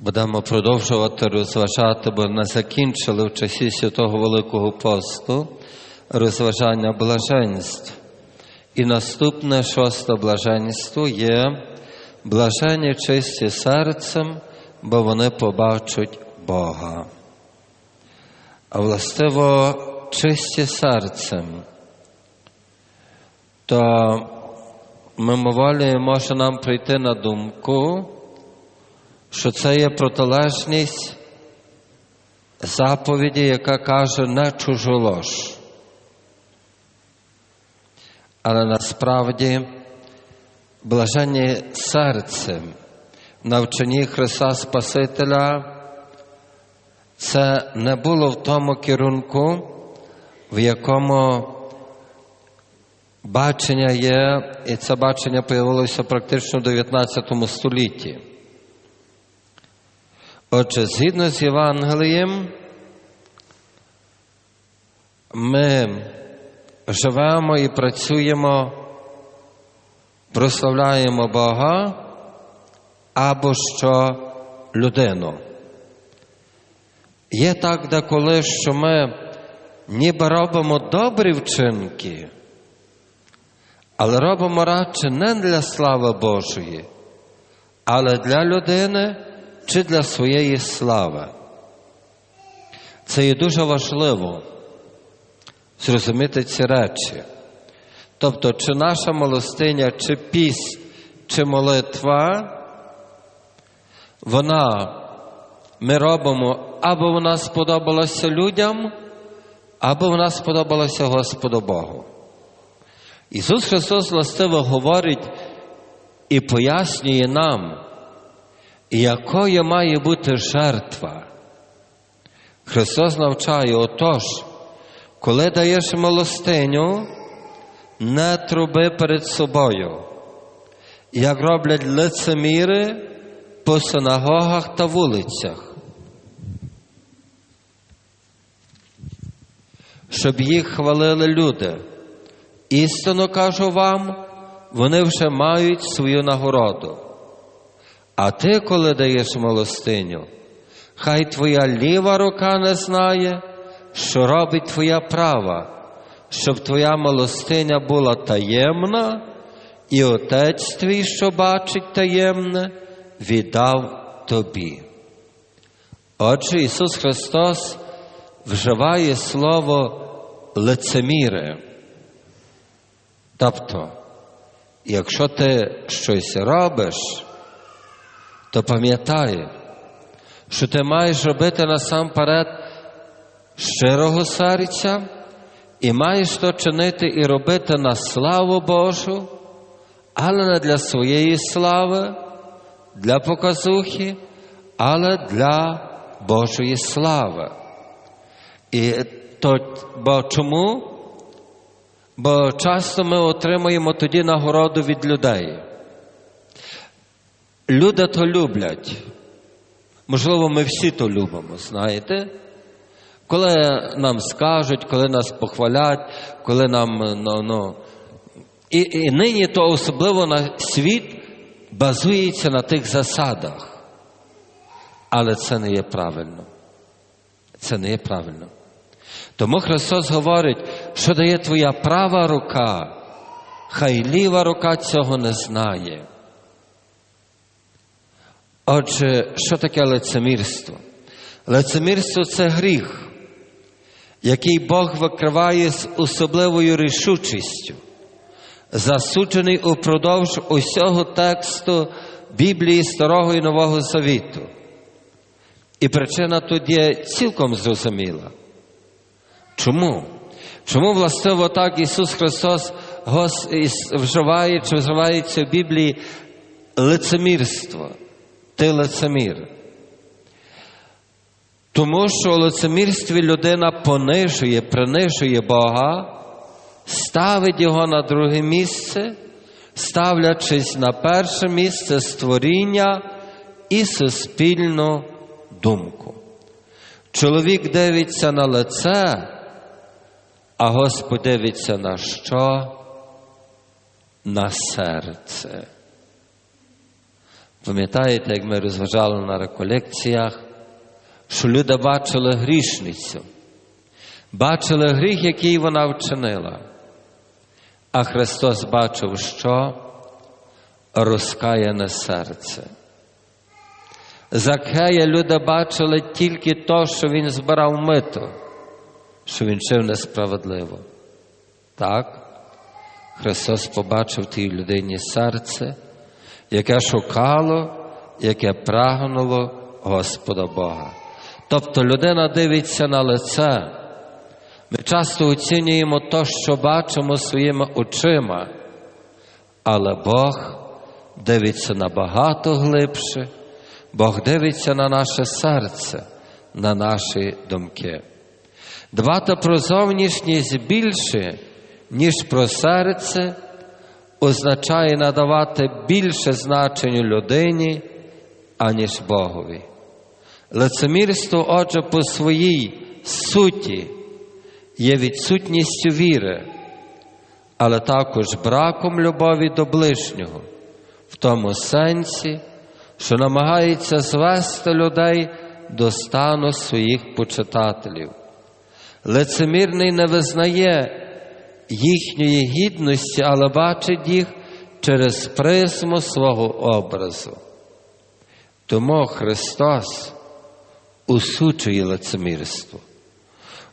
Будемо продовжувати розважати, бо не закінчили в часі Святого Великого посту розважання блаженств. І наступне шосте блаженство є блажені чисті серцем, бо вони побачать Бога. А властиво чисті серцем, то мимоволі може нам прийти на думку, що це є протилежність заповіді, яка каже не чужолож. Але насправді блаженні серцем, навчанні Христа Спасителя, це не було в тому керунку, в якому бачення є, і це бачення появилося практично в 19 столітті. Отже, згідно з Євангелієм, ми живемо і працюємо, прославляємо Бога або що людину. Є так деколи, що ми ніби робимо добрі вчинки, але робимо радше не для слави Божої, але для людини чи для своєї слави. Це є дуже важливо зрозуміти ці речі. Тобто, чи наша милостиня, чи піс, чи молитва, вона ми робимо, або вона сподобалася людям, або вона сподобалася Господу Богу. Ісус Христос властиво говорить і пояснює нам, якою має бути жертва. Христос навчає отож, коли даєш милостиню, не труби перед собою, як роблять лицеміри по синагогах та вулицях, щоб їх хвалили люди. Істинно кажу вам, вони вже мають свою нагороду. А ти, коли даєш милостиню, хай твоя ліва рука не знає, що робить твоя права, щоб твоя милостиня була таємна, і Отець твій, що бачить таємне, віддав тобі. Отже, Ісус Христос вживає слово лицеміре. Тобто, якщо ти щось робиш, то пам'ятай, що ти маєш робити насамперед щирого серця і маєш то чинити і робити на славу Божу, але не для своєї слави, для показухи, але для Божої слави. І то, бо чому? Бо часто ми отримуємо тоді нагороду від людей. Люди то люблять. Можливо, ми всі то любимо, знаєте? Коли нам скажуть, коли нас похвалять, коли нам. ну, ну, І, і нині то особливо на світ базується на тих засадах. Але це не є правильно. Це не є правильно. Тому Христос говорить, що дає твоя права рука, хай ліва рука цього не знає. Отже, що таке лицемірство? Лицемірство це гріх, який Бог викриває з особливою рішучістю, засуджений упродовж усього тексту Біблії Старого і Нового Завіту. І причина тут є цілком зрозуміла. Чому? Чому властиво так Ісус Христос вживає чи вживається в Біблії лицемірство? Ти лицемір. Тому що у лицемірстві людина понижує, принижує Бога, ставить Його на друге місце, ставлячись на перше місце створіння і суспільну думку. Чоловік дивиться на лице, а Господь дивиться на що? На серце. Пам'ятаєте, як ми розважали на реколекціях, що люди бачили грішницю, бачили гріх, який вона вчинила. А Христос бачив, що розкаяне серце. Закхея люди бачили тільки то, що він збирав мито, що він чив несправедливо. Так, Христос побачив тій людині серце, яке шукало, яке прагнуло Господа Бога. Тобто людина дивиться на лице. Ми часто оцінюємо те, що бачимо своїми очима, але Бог дивиться набагато глибше, Бог дивиться на наше серце, на наші думки. Дбати про зовнішність більше, ніж про серце, означає надавати більше значенню людині, аніж Богові. Лицемірство, отже, по своїй суті є відсутністю віри, але також браком любові до ближнього, в тому сенсі, що намагається звести людей до стану своїх почитателів. Лицемірний не визнає їхньої гідності, але бачить їх через призму свого образу. Тому Христос усучує лицемірство,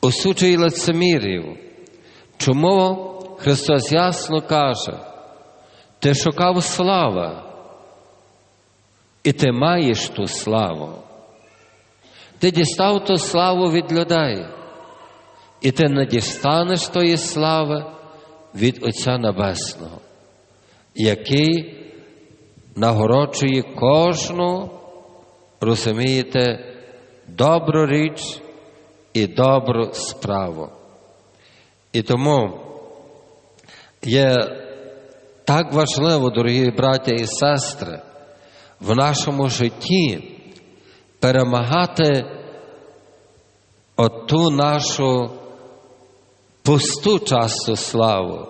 усучує лицемірів. Чому Христос ясно каже, ти шукав слави, і ти маєш ту славу. Ти дістав ту славу від людей, і ти не дістанеш тої слави від Отця Небесного, який нагороджує кожну, розумієте, добру річ і добру справу. І тому є так важливо, дорогі браття і сестри, в нашому житті перемагати оту нашу пусту часто славу.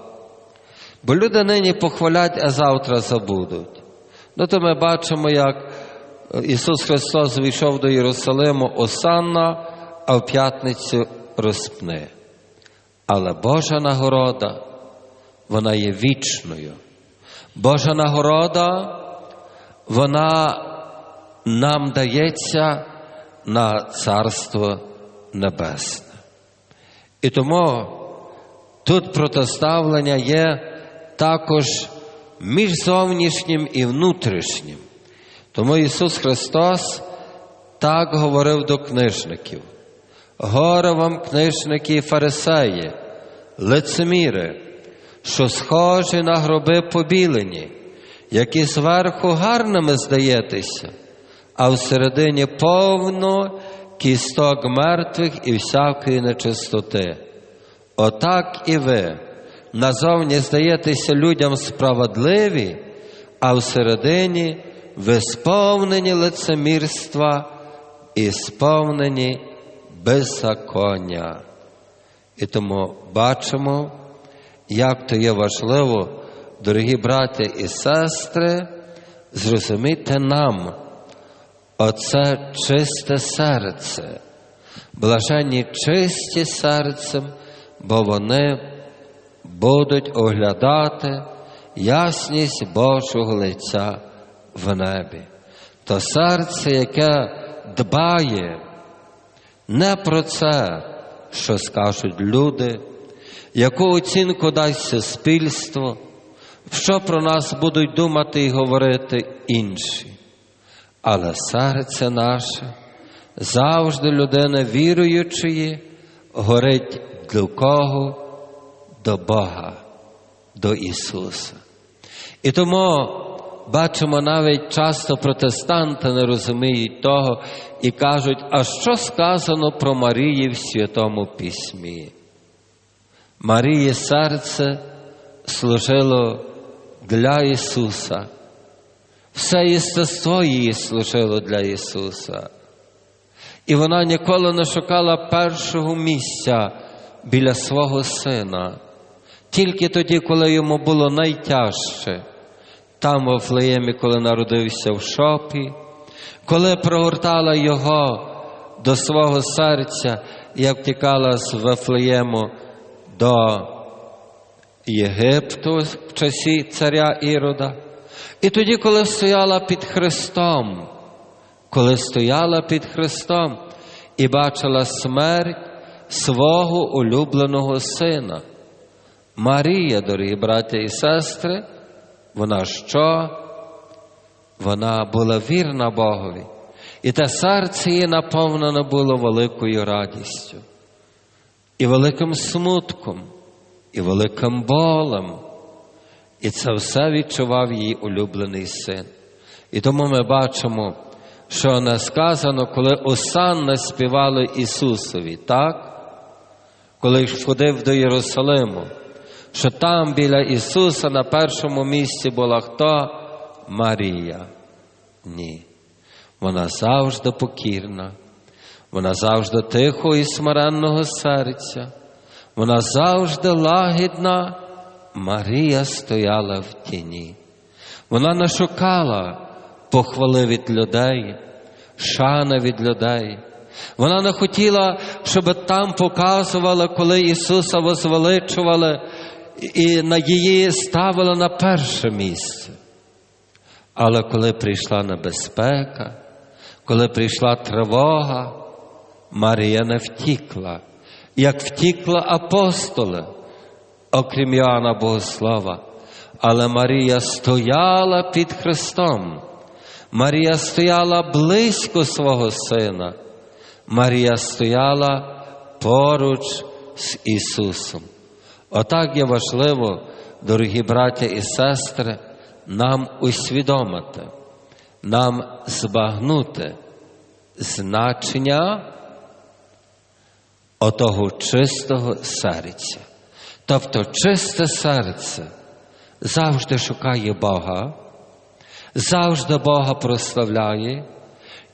Бо люди нині похвалять, а завтра забудуть. Ну то ми бачимо, як Ісус Христос вийшов до Єрусалиму осанна, а в п'ятницю розпне. Але Божа нагорода, вона є вічною. Божа нагорода, вона нам дається на Царство Небесне. І тому тут протиставлення є також між зовнішнім і внутрішнім. Тому Ісус Христос так говорив до книжників. Горе вам, книжники і фарисеї, лицеміри, що схожі на гроби побілені, які зверху гарними здаєтеся, а всередині повно кісток мертвих і всякої нечистоти. Отак і ви назовні здаєтеся людям справедливі, а всередині ви сповнені лицемірства і сповнені беззаконня. І тому бачимо, як то є важливо, дорогі браття і сестри, зрозуміти нам оце чисте серце, блаженні чисті серцем, бо вони будуть оглядати ясність Божого лиця в небі. То серце, яке дбає не про це, що скажуть люди, яку оцінку дасть суспільство, що про нас будуть думати і говорити інші. Але серце наше завжди людина віруючої горить до кого? До Бога, до Ісуса. І тому бачимо навіть часто протестанти не розуміють того і кажуть, а що сказано про Марії в Святому Письмі? Марії серце служило для Ісуса. Все єстество її служило для Ісуса. І вона ніколи не шукала першого місця біля свого сина. Тільки тоді, коли йому було найтяжче, там в Офлеємі, коли народився в шопі, коли прогортала його до свого серця, як втікала з Вифлеєму до Єгипту в часі царя Ірода. І тоді, коли стояла під Христом, коли стояла під Христом і бачила смерть свого улюбленого сина. Марія, дорогі браття і сестри, вона що? Вона була вірна Богові. І те серце її наповнено було великою радістю, і великим смутком, і великим болем. І це все відчував її улюблений син. І тому ми бачимо, що не сказано, коли Осанна співали Ісусові, так? Коли входив до Єрусалиму, що там біля Ісуса на першому місці була хто? Марія. Ні. Вона завжди покірна, вона завжди тихо і смиренного серця, вона завжди лагідна. Марія стояла в тіні. Вона не шукала похвали від людей, шани від людей. Вона не хотіла, щоб там показували, коли Ісуса возвеличували і на її ставили на перше місце. Але коли прийшла небезпека, коли прийшла тривога, Марія не втікла, як втікла апостоли, окрім Іоанна Богослова. Але Марія стояла під Христом. Марія стояла близько свого Сина. Марія стояла поруч з Ісусом. Отак є важливо, дорогі браття і сестри, нам усвідомити, нам збагнути значення отого чистого серця. Тобто чисте серце завжди шукає Бога, завжди Бога прославляє,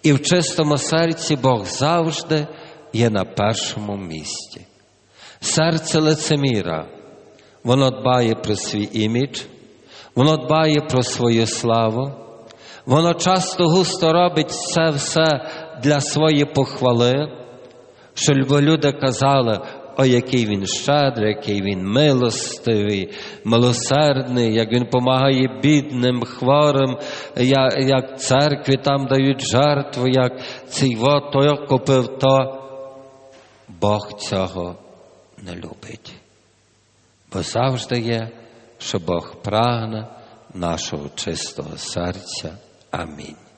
і в чистому серці Бог завжди є на першому місці. Серце лицеміра, воно дбає про свій імідж, воно дбає про свою славу, воно часто густо робить це все для своєї похвали, щоб люди казали, о, який він щедрий, який він милостивий, милосердний, як він допомагає бідним, хворим, як, як церкві там дають жертву, як цей вот купив то. Бог цього не любить. Бо завжди є, що Бог прагне нашого чистого серця. Амінь.